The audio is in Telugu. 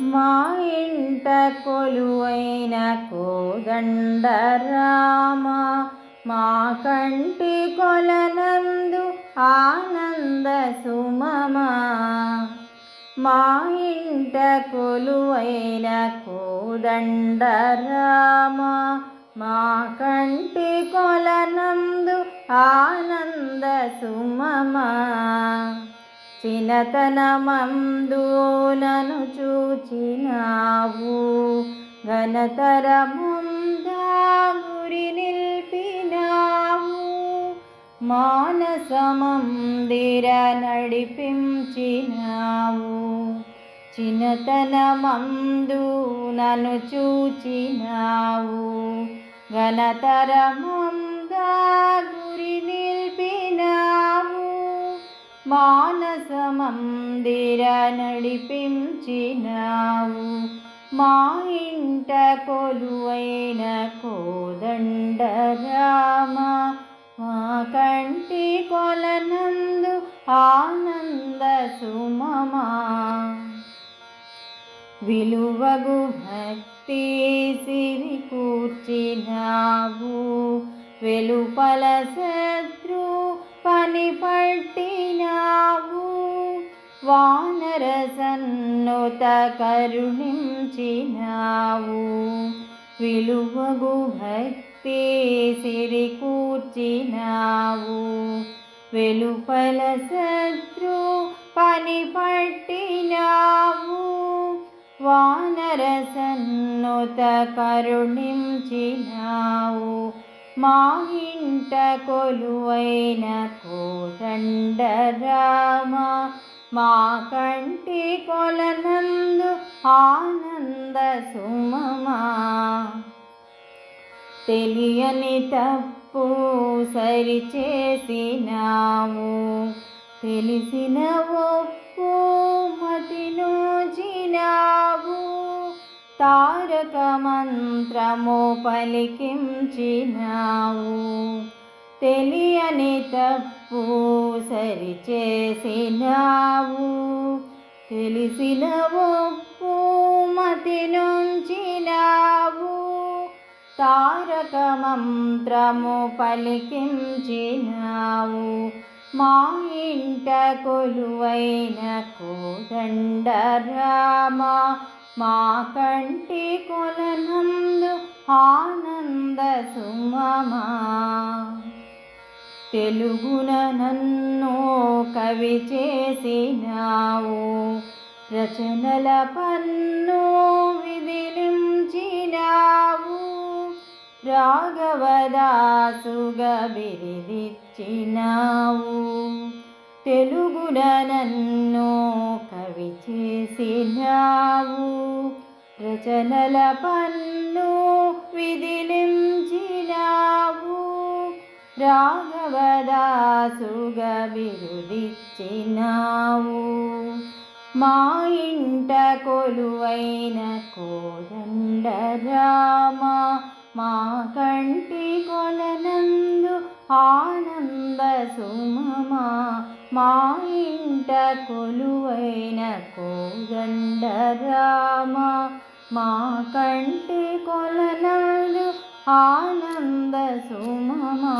మా ఇంట కొలువైన కోదండ రామ మా కంటి కొలనందు ఆనంద సుమమా. మా ఇంట కొలువైన కోదండ రామ మా కంటి కొలనందు ఆనంద సుమమా. చినతనమందు చూచినావు. ఘనతరముందా గురి నిల్పినావు. మానసమందిర నడిపించినావు. చిన్నతనమందు నన్ను చూచినావు. ఘనతరమందా మానసమందిర నడిపించినావు మా ఇంట కొలువైన కోదండరామ మా కంటి కొలనందు ఆనంద సుమమా. విలువగు భక్తి సిరి కూర్చినావు. వెలుపల శత్రు వానరసన్నుత కరుణించినావు. విలువగు భక్తి సిరి కూర్చినావు వెలుపల శత్రు పని పట్టినావు వానరసన్నుత కరుణించినావు. మా ఇంట కొలువైన కోదండ రామా మా కంటి కొలనందు ఆనంద సుమమా. తెలియని తప్పు సరిచేసినావు. తెలిసిన ఒప్పు మతి నోచినావు తారక మంత్రము పలికించినావు. తెలియని తప్పు సరిచేసినావు. తెలిసిన ఒప్పు మతి నుంచినావు. తారక మంత్రము పలికించినావు. మా ఇంట కొలువైన కోదండ రామ మా కంటి కొలనందు ఆనంద సుమమా తెలుగున నన్ను కవి చేసినావు. రచనల పన్ను విధిలించినావు రాఘవదాసుగా బిరిదిచ్చినావు. తెలుగున నన్ను కవి చేసినావు. రచనల పన్ను విధిలించినావు రాఘవదాసుగా బిరుదిచ్చినావు మా ఇంట కొలువైన కోదండ రామ మా కంటి కొలనందు ఆనంద సుమమా మా ఇంట కొలువైన కోదండ రామ మా కంటి కొలనందు ఆనంద సుమమా.